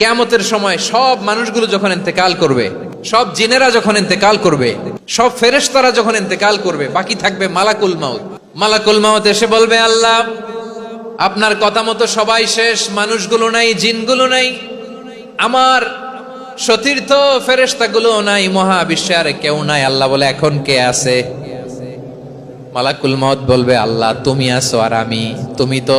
কেয়ামতের সময় সব মানুষগুলো যখন ইন্তেকাল করবে, সব জিনেরা যখন ইন্তেকাল করবে, সব ফেরেশতারা যখন ইন্তেকাল করবে, বাকি থাকবে মালাকুল মাউত। মালাকুল মাউত এসে বলবে, আল্লাহ, আপনার কথা মতো সবাই শেষ, মানুষগুলো নাই, জিনগুলো নাই। আমার সতীর্থ ফেরেশতাগুলো নাই, মহাবিশ্বে আর কেউ নাই। আল্লাহ বলে, এখন কে আছে? মালাকুল মত বলবে, আল্লাহ, তুমি আছো আর আমি। তুমি তো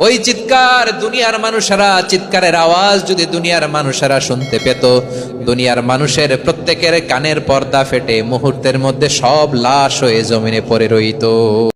ওই চিৎকার দুনিয়ার মানুষেরা, চিৎকারের আওয়াজ যদি দুনিয়ার মানুষেরা শুনতে পেত, দুনিয়ার মানুষের প্রত্যেকের কানের পর্দা ফেটে, মুহূর্তের মধ্যে সব লাশ হয়ে জমিনে পড়ে রইতো।